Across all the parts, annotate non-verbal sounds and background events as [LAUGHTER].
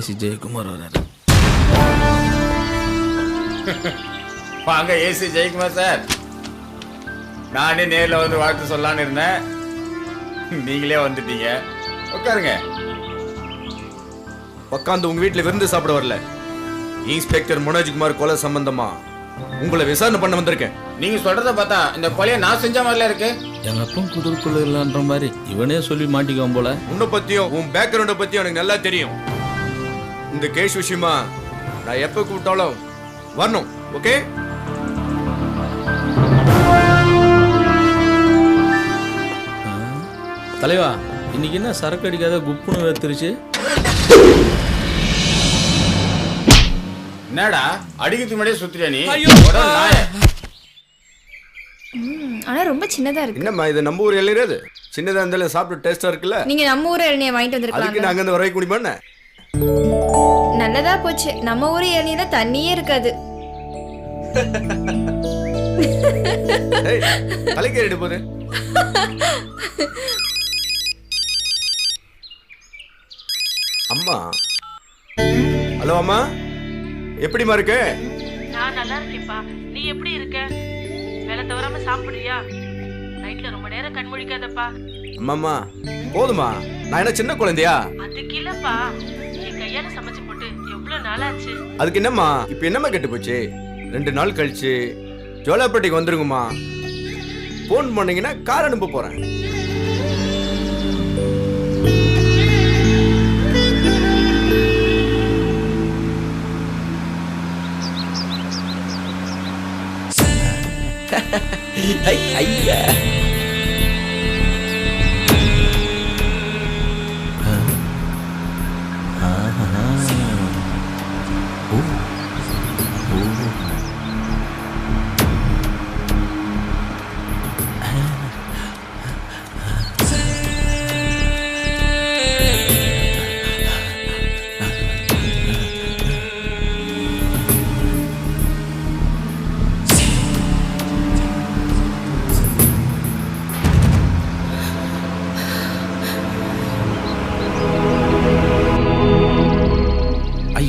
AC Jayakumar வராரு வாங்க AC Jayakumar sir? நானே நேரில் வந்து வாழ்த்து சொல்லலான்னு இருந்தேன். நீங்களே வந்துட்டீங்க. உட்காருங்க. உட்காந்து உங்க வீட்டுல விருந்து சாப்பிட வரல. இன்ஸ்பெக்டர் மனோஜ்குமார் கொலை சம்பந்தமா? உங்களை விசாரணை பண்ண வந்திருக்கேன். நீங்க சொல்றத பார்த்தா இந்த கொலையை நான் செஞ்ச மாதிரில இருக்கு. எங்கள் அப்பன் குதிர்க்குள்ள இல்லைன்ற மாதிரி இவனே சொல்லி மாட்டிக்குவான் போல. உன்னை பத்தியும் உன் பேக்ரவுண்ட பத்தியும் எனக்கு நல்லா தெரியும். இந்த கேஸ் விஷயமா நான் எப்ப கூப்பிட்டாலும் வரணும் ஓகே தலைவா இன்னைக்கு என்ன சரக்கு அடிக்காத குப்புன்னு வேத்துருச்சு என்னடா அடிக்கிறதுக்கு முன்னாடியே சுத்துறியா நீ? ஆனா ரொம்ப சின்னதா இருக்கு. என்னம்மா இது நம்ம ஊர் இளைஞர் அது? சின்னதா இருந்தாலும் சாப்பிட்டு டேஸ்டா இருக்குல்ல? நீங்க நம்ம ஊர் இளநியை வாங்கிட்டு அதுக்கு வந்திருக்கலாம் நான் அங்கிருந்து வரைக்கும் முடியுமா என்ன? நல்லதா போச்சு. நம்ம ஊர் இளநியில தண்ணியே இருக்காது. ஏய் தலைக்கேறிட்டு போகுது அம்மா. ஹலோ அம்மா. எப்படிம்மா இருக்கு? நான் நல்லா இருக்கேன்ப்பா. நீ எப்படி இருக்க? வேலை தவறாம சாப்பிடுறியா? நைட்ல ரொம்ப நேரம் கண் முழிக்காதப்பா. அம்மாம்மா போதுமா நான் என்ன சின்ன குழந்தையா? அதுக்கு இல்லப்பா. எவ்வளவு நாளாச்சு. அதுக்கு என்னம்மா? இப்போ என்னம்மா கெட்டு போச்சு ரெண்டு நாள் கழிச்சு ஜோலாப்பேட்டைக்கு வந்துருங்கம்மா. ஃபோன் பண்ணீங்கன்னா கார் அனுப்ப போறேன். [LAUGHS] ஐயா.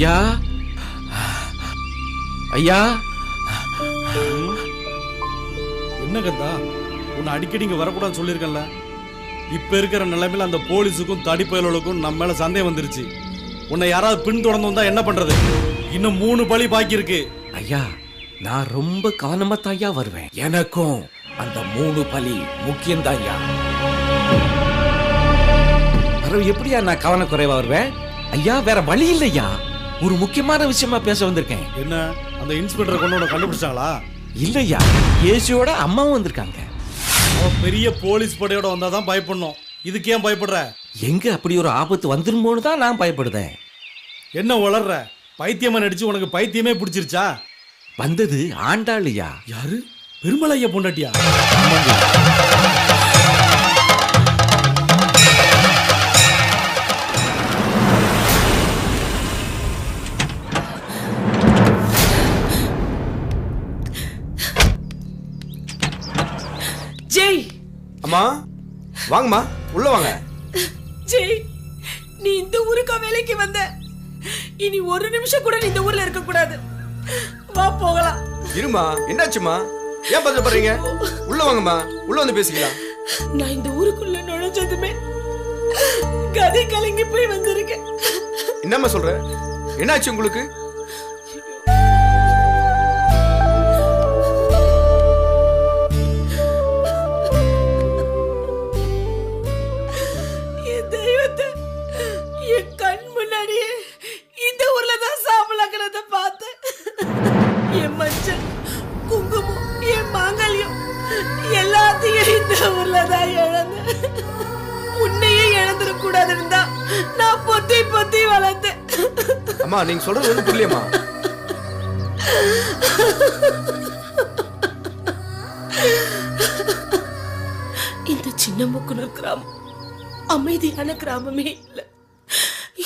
ஐயா? ஐயா? என்ன கந்தா? உன்னை அடிக்கடி இங்கே வரக்கூடாதுன்னு சொல்லியிருக்கேன்ல இப்போ இருக்கிற நிலைமையில அந்த போலீஸுக்கும் தடிப்பயலுக்கும் நம்ம மேலே சந்தேகம் வந்துருச்சு. உன்னை யாராவது பின்தொடர்ந்து வந்தா என்ன பண்றது? இன்னும் மூணு பழி பாக்கி இருக்கு. ஐயா நான் ரொம்ப கவனமா தாயா வருவேன். எனக்கும் அந்த மூணு பலி முக்கியம்தான் ஐயா பிறகு எப்படியா நான் கவனக்குறைவா வருவேன்? ஐயா வேற வழி இல்லையா? ஒரு முக்கியமான விஷயமா பேச வந்திருக்கேன். என்ன? அந்த இன்ஸ்பெக்டரை கொண்டு உன்னை கண்டுபிடிச்சாங்களா? இல்லையா? இயேசுவோட அம்மாவும் வந்திருக்காங்க. அவன் பெரிய போலீஸ் படையோட வந்தாதான் பயப்படணும். இதுக்கு ஏன் பயப்படுற? எங்க அப்படி ஒரு ஆபத்து வந்துருமோன்னு தான் நான் பயப்படுதேன். என்ன வளர்ற பைத்தியமா நடிச்சு உனக்கு பைத்தியமே பிடிச்சிருச்சா? வந்தது ஆண்டாளியா யாரு? பெருமலைய பொண்டாட்டியா? வாங்கம்மா உள்ள வாங்க. ஜெய் நீ இந்த ஊருக்கா வேலைக்கு வந்த. இனி ஒரு நிமிஷம் கூட நீ இந்த ஊர்ல இருக்க கூடாது. வா போகலாம். இருமா என்னாச்சுமா? ஏன் பதப்படுறீங்க உள்ள வாங்கம்மா உள்ள வந்து பேசிக்கலாம். நான் இந்த ஊருக்குள்ள நுழைஞ்சதுமே கதை கலங்கி போய் வந்திருக்கேன். என்னம்மா சொல்ற? என்னாச்சு உங்களுக்கு? பொத்தி வளர்த்தேன் அம்மா நீங்க சொல்றது ஒன்றும் புரியலையம்மா. இந்த சின்ன முக்குனூர் கிராமம் அமைதியான கிராமமே இல்லை.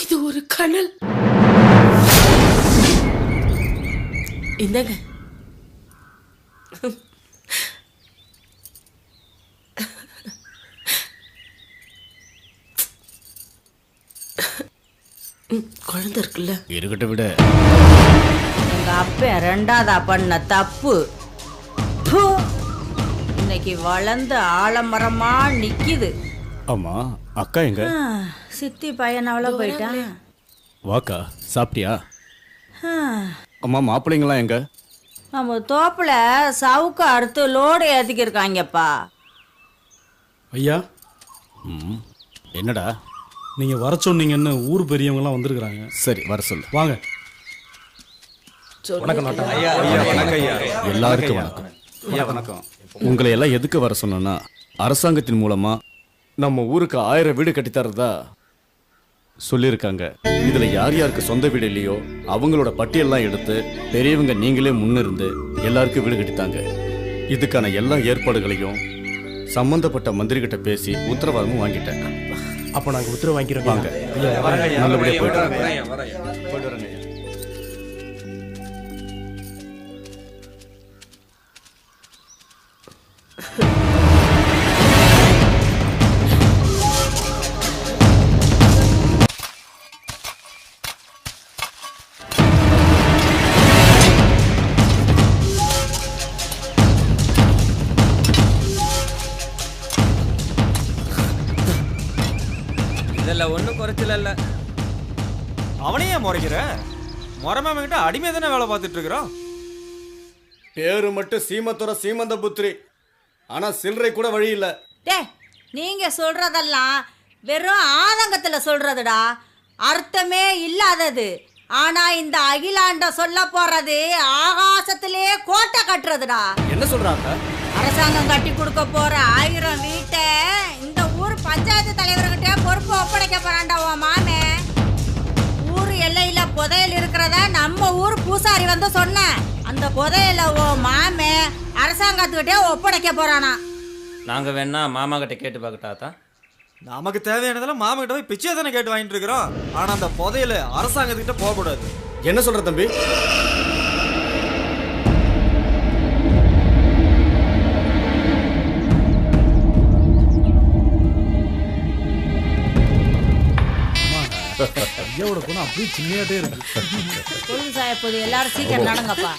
இது ஒரு கனல். என்னங்க குழந்தை இருக்குல்ல. இருக்கட்டும் விட. எங்க அப்பன் ரெண்டாவதா பண்ண தப்பு. ப்பு. இன்னைக்கு வளர்ந்து ஆலமரமா நிக்குது. ஆமா அக்கா எங்க? ஆ, சித்தி பையன் அவ்வளோ போயிட்டான் வாக்கா சாப்பிட்டியா? ஆ, அம்மா மாப்பிள்ளைங்களாம் எங்க? நம்ம தோப்புல சவுக்கு அறுத்து லோடு ஏத்திக்கிருக்காங்கப்பா. ஐயா. ம் என்னடா? நீங்க வர சொன்னீங்கன்னு ஊர் பெரியவங்க எல்லாம் வந்திருக்கிறாங்க. சரி வர சொல்லு. வாங்க. எல்லாருக்கும் வணக்கம். ஐயா வணக்கம். உங்களை எல்லாம் எதுக்கு வர சொன்னேன்னா அரசாங்கத்தின் மூலமா நம்ம ஊருக்கு ஆயிரம் வீடு கட்டித்தரதா சொல்லியிருக்காங்க. இதுல யார் யாருக்கு சொந்த வீடு இல்லையோ அவங்களோட பட்டியல்லாம் எடுத்து பெரியவங்க நீங்களே முன்னிருந்து எல்லாருக்கும் வீடு கட்டித்தாங்க. இதுக்கான எல்லா ஏற்பாடுகளையும் சம்பந்தப்பட்ட மந்திரி கிட்ட பேசி உத்தரவாதமும் வாங்கிட்டேன். அப்போ நாங்கள் உத்தரவு வாங்கிக்கிறோம் வாங்க. நல்லபடியா போயிட்டு வாங்க. இதெல்லாம் ஒன்றும் குறைச்சல இல்லை அவனையே முறைக்கிற? முறமாம கிட்ட அடிமை தானே வேலை பார்த்துட்டு இருக்கிறோம் பேரு மட்டும் சீமத்துற சீமந்த புத்திரி. ஆனா சில்லறை கூட வழி இல்ல. டே நீங்க சொல்றதெல்லாம் வெறும் ஆதங்கத்துல சொல்றதுடா. அர்த்தமே இல்லாதது. ஆனா இந்த அகிலாண்ட சொல்ல போறது ஆகாசத்திலே கோட்டை கட்டுறதுடா. என்ன சொல்றாங்க அரசாங்கம் கட்டி கொடுக்க போற ஆயிரம் வீட்டை இந்த ஊர் பஞ்சாயத்து தலைவர்கிட்ட பொறுப்பு ஒப்படைக்க போறான்டா உன் மாமே. ஊர் எல்லையில புதையல் இருக்கிறதா நம்ம ஊர் பூசாரி வந்து சொன்னேன் அந்த புதையல உன் மாமே அரசாங்கத்துக்கிட்டே ஒப்படைக்க போறானா. நாங்கள் வேணா மாமா கிட்ட கேட்டு பார்க்கட்டாத்தா நமக்கு தேவையானதெல்லாம் மாமா கிட்ட போய் பிச்சை தானே கேட்டு வாங்கிட்டு இருக்கிறோம். ஆனா அந்த புதையல அரசாங்கத்துக்கிட்ட போகக்கூடாது. என்ன சொல்ற தம்பி? ஐயாவோட குணம் அப்படியே சின்னையாட்டே இருக்கு பொழுது சாயப்போது எல்லாரும் சீக்கிரம் நடங்கப்பா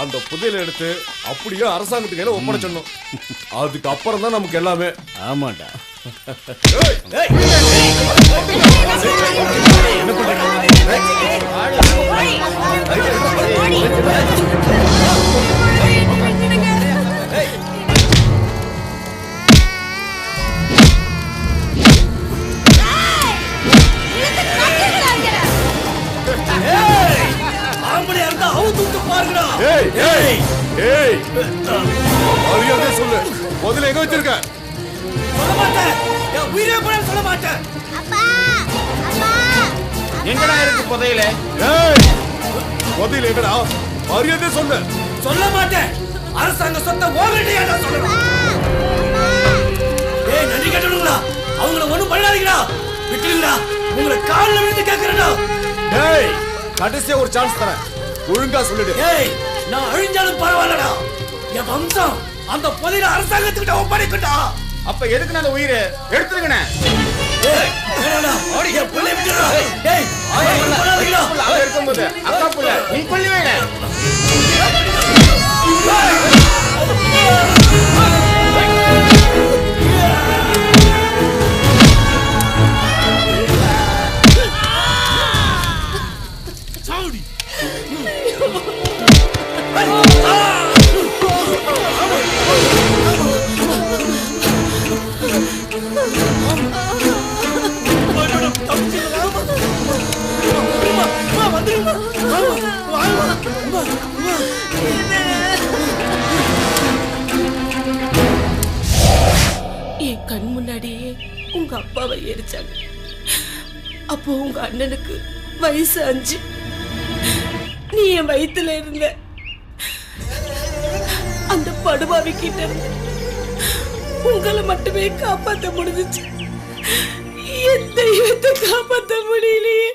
அந்த புதையலை எடுத்து அப்படியே அரசாங்கத்துக்கு கையில ஒப்படைச்சிடணும் அதுக்கு அப்புறம் தான் நமக்கு எல்லாமே ஆமாடா ஆம்பளையா ஏய் ஏய். மரியாதை சொல்லு. முதல்ல எங்க வச்சிருக்க? சொல்ல மாட்டேன். என் உயிரே கூட சொல்ல மாட்டேன். எங்கடா இருக்கு புதையில? ஏய் முதல்ல எங்கடா? மரியாதை சொல்லு. சொல்ல மாட்டேன். அரசாங்க சொத்தை ஓகட்டியா நான் சொல்லணும். ஏய் நன்றி கட்டணுங்களா? அவங்கள ஒண்ணும் பண்ணாதீங்கடா. விட்டுருங்கடா உங்களை காலில் விழுந்து கேட்கறேன்டா. ஏய் கடைசியா ஒரு சான்ஸ் தரேன். ஒழுங்கா சொல்லிடு. ஏய் நான் அழிஞ்சாலும் பரவாயில்லடா. என் வம்சம் அந்த புதையில அரசாங்கத்துக்கிட்ட ஒப்படைக்கட்டா. அப்ப எதுக்கு அந்த உயிர் அவ இருக்கும்போது அக்கா புள்ள நீ கொல்லி வேண என் கண் முன்னாடியே உங்க அப்பாவை எரிச்சாங்க. அப்போ உங்க அண்ணனுக்கு வயசு அஞ்சு. நீ என் வயிற்றுல இருந்த அந்த படுபாவி கிட்ட இருந்து உங்களை மட்டுமே காப்பாற்ற முடிஞ்சுச்சு. என் தெய்வத்தை காப்பாற்ற முடியலையே.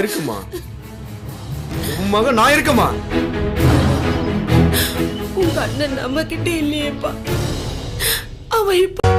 நான் இருக்குமா? உன் மகன் நான் இருக்குமா? உங்க அண்ணன் நம்ம கிட்ட இல்லையேப்பா. அவன் இப்ப